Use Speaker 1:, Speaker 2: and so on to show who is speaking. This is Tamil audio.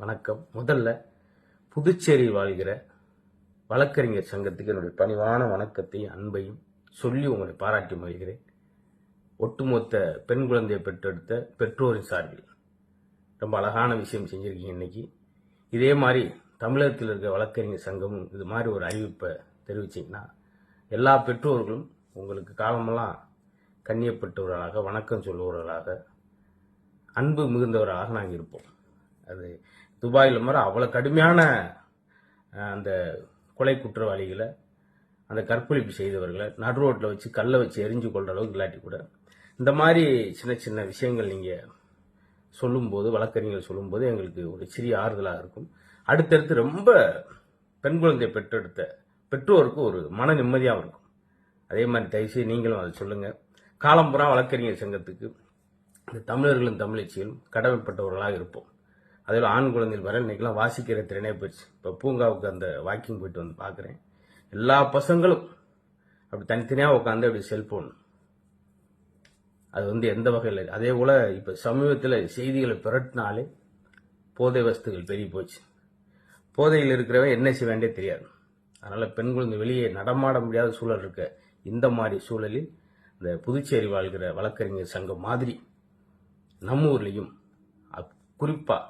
Speaker 1: வணக்கம். முதல்ல புதுச்சேரி வாழ்கிற வழக்கறிஞர் சங்கத்துக்கு என்னுடைய பணிவான வணக்கத்தையும் அன்பையும் சொல்லி உங்களை பாராட்டி மகிழ்கிறேன். ஒட்டுமொத்த பெண் குழந்தையை பெற்றெடுத்த பெற்றோரின் சார்பில் ரொம்ப அழகான விஷயம் செஞ்சுருக்கீங்க இன்னைக்கு. இதே மாதிரி தமிழகத்தில் இருக்க வழக்கறிஞர் சங்கமும் இது மாதிரி ஒரு அறிவிப்பை தெரிவிச்சிங்கன்னா எல்லா பெற்றோர்களும் உங்களுக்கு காலமெல்லாம் கண்ணியப்பட்டவர்களாக வணக்கம் சொல்லுவவர்களாக அன்பு மிகுந்தவர்களாக நாங்கள் இருப்போம். அது துபாயில் மாதிரி அவ்வளோ கடுமையான அந்த கொலை குற்றவாளிகளை அந்த கற்பழிப்பு செய்தவர்களை நடு ரோட்டில் வச்சு கல்லை வச்சு எரிஞ்சு கொள்கிற அளவுக்கு இல்லாட்டி கூட இந்த மாதிரி சின்ன சின்ன விஷயங்கள் நீங்கள் சொல்லும்போது வழக்கறிஞர்கள் சொல்லும்போது எங்களுக்கு ஒரு சிறிய ஆறுதலாக இருக்கும். அடுத்தடுத்து ரொம்ப பெண் குழந்தை பெற்றெடுத்த பெற்றோருக்கு ஒரு மன நிம்மதியாகவும் இருக்கும். அதே மாதிரி தயவுசெய்து நீங்களும் அதை சொல்லுங்கள் காலம்புறா வழக்கறிஞர் சங்கத்துக்கு இந்த தமிழர்களும் தமிழச்சியும் கடமைப்பட்டவர்களாக இருப்போம். அதில் ஆண் குழந்தைகள் வர இன்னைக்கெல்லாம் வாசிக்கிற திறனே போயிடுச்சு. இப்போ பூங்காவுக்கு அந்த வாக்கிங் போயிட்டு வந்து பார்க்குறேன். எல்லா பசங்களும் அப்படி தனித்தனியாக உட்காந்து அப்படி செல்ஃபோன். அது வந்து எந்த வகையில் அதே போல் இப்போ சமீபத்தில் செய்திகளை பிரட்டினாலே போதை வஸ்துகள் பெருகி போச்சு. போதையில் இருக்கிறவன் என்ன செய்ய தெரியாது. அதனால் பெண் குழந்தை வெளியே நடமாட முடியாத சூழல் இருக்க இந்த மாதிரி சூழலில் இந்த புதுச்சேரி வாழ்கிற வழக்கறிஞர் சங்கம் மாதிரி நம்ம ஊர்லேயும் குறிப்பாக